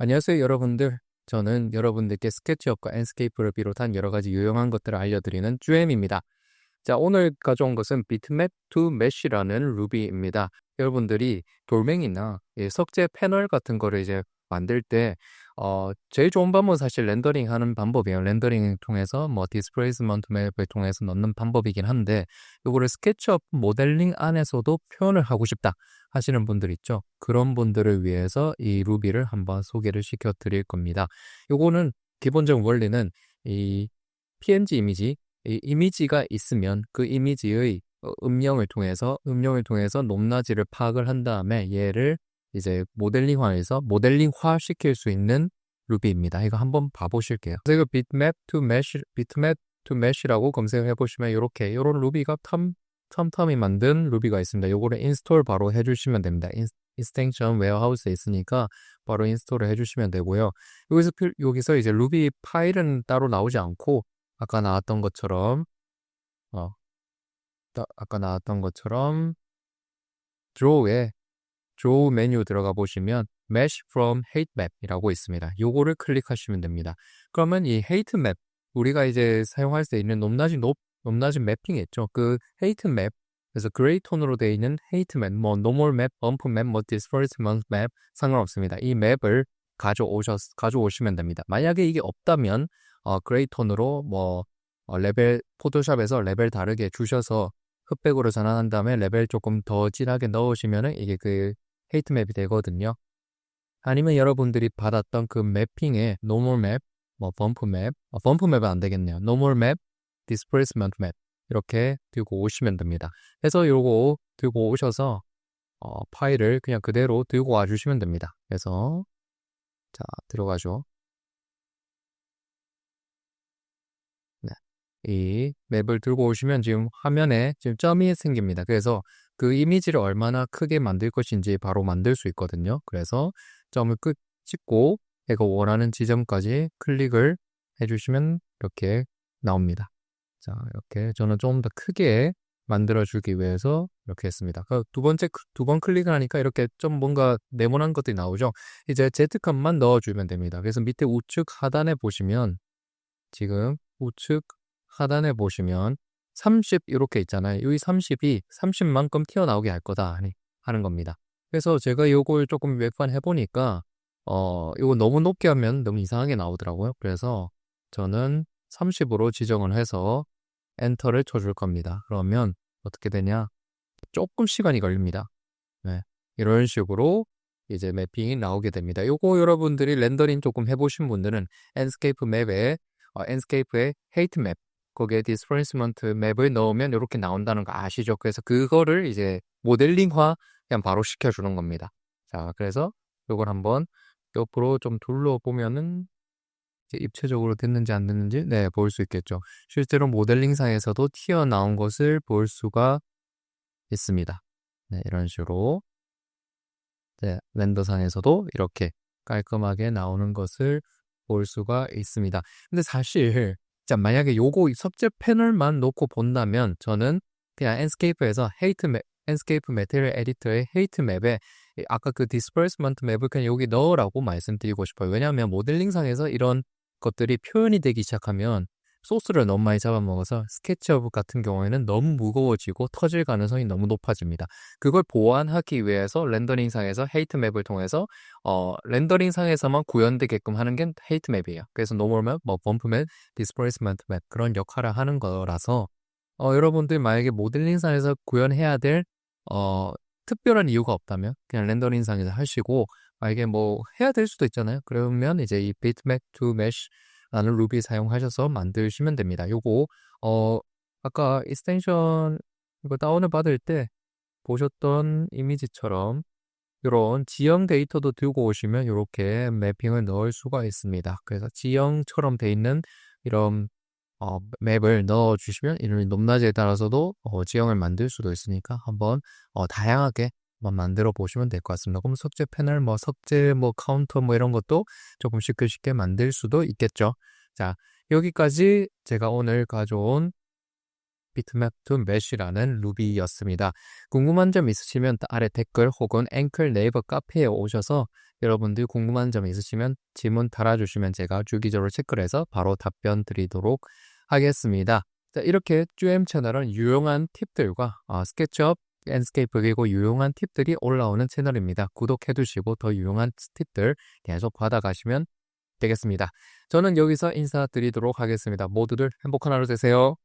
안녕하세요, 여러분들. 저는 여러분들께 스케치업과 엔스케이프를 비롯한 여러 가지 유용한 것들을 알려드리는 쭈엠입니다. 자, 오늘 가져온 것은 비트맵 to mesh라는 루비입니다. 여러분들이 돌멩이나 석재 패널 같은 거를 이제 만들 때 어, 제일 좋은 방법은 사실 렌더링 하는 방법이에요. 렌더링 통해서 뭐 디스플레이스먼트 맵을 통해서 넣는 방법이긴 한데 이거를 스케치업 모델링 안에서도 표현을 하고 싶다 하시는 분들 있죠. 그런 분들을 위해서 이 루비를 한번 소개를 시켜 드릴 겁니다. 요거는 기본적 원리는 이 PNG 이미지, 이 이미지가 있으면 그 이미지의 어, 음영을 통해서 음영을 통해서 높낮이를 파악을 한 다음에 얘를 이제 모델링화해서 모델링화 시킬 수 있는 루비입니다. 이거 한번 봐보실게요. 이거 bitmap to mesh, bitmap to mesh라고 검색을 해보시면 이렇게 이런 루비가 텀, 텀텀이 만든 루비가 있습니다. 요거를 인스톨 바로 해주시면 됩니다. 인스텐션 웨어하우스에 있으니까 바로 인스톨을 해주시면 되고요. 여기서 여기서 이제 루비 파일은 따로 나오지 않고 아까 나왔던 것처럼 어 아까 나왔던 것처럼 draw에 draw 메뉴 들어가 보시면 mesh from hate map 이라고 있습니다. 요거를 클릭하시면 됩니다. 그러면 이 hate map 우리가 이제 사용할 수 있는 높낮이 높 높낮이 매핑이 있죠. 그 hate map 그래서 그레이 톤으로 되어 있는 hate map, 뭐 normal map, bump map, 뭐 displacement map 상관없습니다. 이 맵을 가져오셨 가져오시면 됩니다. 만약에 이게 없다면 어, 그레이 톤으로 뭐 어, 레벨 포토샵에서 레벨 다르게 주셔서 흑백으로 전환한 다음에 레벨 조금 더 진하게 넣으시면은 이게 그 헤이트 맵이 되거든요. 아니면 여러분들이 받았던 그 매핑의 노멀 맵, 뭐 범프 맵, 어, 범프 맵은 안 되겠네요. 노멀 맵, 디스플레이스먼트 맵 이렇게 들고 오시면 됩니다. 그래서 요거 들고 오셔서 어, 파일을 그냥 그대로 들고 와 주시면 됩니다. 그래서 자 들어가죠. 이 맵을 들고 오시면 지금 화면에 지금 점이 생깁니다. 그래서 그 이미지를 얼마나 크게 만들 것인지 바로 만들 수 있거든요. 그래서 점을 끝 찍고 내가 원하는 지점까지 클릭을 해주시면 이렇게 나옵니다. 자, 이렇게 저는 좀 더 크게 만들어주기 위해서 이렇게 했습니다. 그두 번째, 두 번 클릭을 하니까 이렇게 좀 뭔가 네모난 것들이 나오죠. 이제 Z칸만 넣어주면 됩니다. 그래서 밑에 우측 하단에 보시면 지금 우측 하단에 보시면 30 이렇게 있잖아요. 이 30이 30만큼 튀어나오게 할 거다 하는 겁니다. 그래서 제가 이걸 조금 몇번 해보니까 어 이거 너무 높게 하면 너무 이상하게 나오더라고요. 그래서 저는 30으로 지정을 해서 엔터를 쳐줄 겁니다. 그러면 어떻게 되냐? 조금 시간이 걸립니다. 네. 이런 식으로 이제 매핑이 나오게 됩니다. 요거 여러분들이 렌더링 조금 해보신 분들은 엔스케이프 맵에 어, 엔스케이프의 헤이트 맵 거기에 디스플레이스먼트 맵을 넣으면 이렇게 나온다는 거 아시죠? 그래서 그거를 이제 모델링화 그냥 바로 시켜주는 겁니다. 자, 그래서 이걸 한번 옆으로 좀 둘러보면은 입체적으로 됐는지 안 됐는지 네, 볼 수 있겠죠. 실제로 모델링상에서도 튀어나온 것을 볼 수가 있습니다. 네, 이런 식으로 네, 렌더상에서도 이렇게 깔끔하게 나오는 것을 볼 수가 있습니다. 근데 사실 자, 만약에 요거 석재 패널만 놓고 본다면 저는 그냥 엔스케이프에서 헤이트 맵, 엔스케이프 메테리얼 에디터의 헤이트 맵에 아까 그 디스퍼스먼트 맵을 그냥 여기 넣으라고 말씀드리고 싶어요. 왜냐하면 모델링상에서 이런 것들이 표현이 되기 시작하면 소스를 너무 많이 잡아먹어서 스케치업 같은 경우에는 너무 무거워지고 터질 가능성이 너무 높아집니다. 그걸 보완하기 위해서 렌더링상에서 헤이트맵을 통해서 어, 렌더링상에서만 구현되게끔 하는 게 헤이트맵이에요. 그래서 노멀맵, 뭐 범프맵, 디스플레이스먼트 맵 그런 역할을 하는 거라서 어, 여러분들 만약에 모델링상에서 구현해야 될 어, 특별한 이유가 없다면 그냥 렌더링상에서 하시고 만약에 뭐 해야 될 수도 있잖아요. 그러면 이제 이 bitmap to mesh 라는 루비 사용하셔서 만드시면 됩니다. 요거 어 아까 익스텐션 이거 다운을 받을 때 보셨던 이미지처럼 이런 지형 데이터도 들고 오시면 이렇게 매핑을 넣을 수가 있습니다. 그래서 지형처럼 돼 있는 이런 어, 맵을 넣어 주시면 이런 높낮이에 따라서도 어, 지형을 만들 수도 있으니까 한번 어, 다양하게 한번 만들어 보시면 될 것 같습니다. 그럼 석재 패널, 뭐 석재, 뭐 카운터 뭐 이런 것도 조금 쉽게 쉽게 만들 수도 있겠죠. 자, 여기까지 제가 오늘 가져온 bitmap to mesh라는 루비였습니다. 궁금한 점 있으시면 아래 댓글 혹은 앵클 네이버 카페에 오셔서 여러분들 궁금한 점 있으시면 질문 달아주시면 제가 주기적으로 체크를 해서 바로 답변 드리도록 하겠습니다. 자, 이렇게 쭈엠 채널은 유용한 팁들과 어, 스케치업, 랜스케이프 그리고 유용한 팁들이 올라오는 채널입니다. 구독해 두시고 더 유용한 팁들 계속 받아가시면 되겠습니다. 저는 여기서 인사드리도록 하겠습니다. 모두들 행복한 하루 되세요.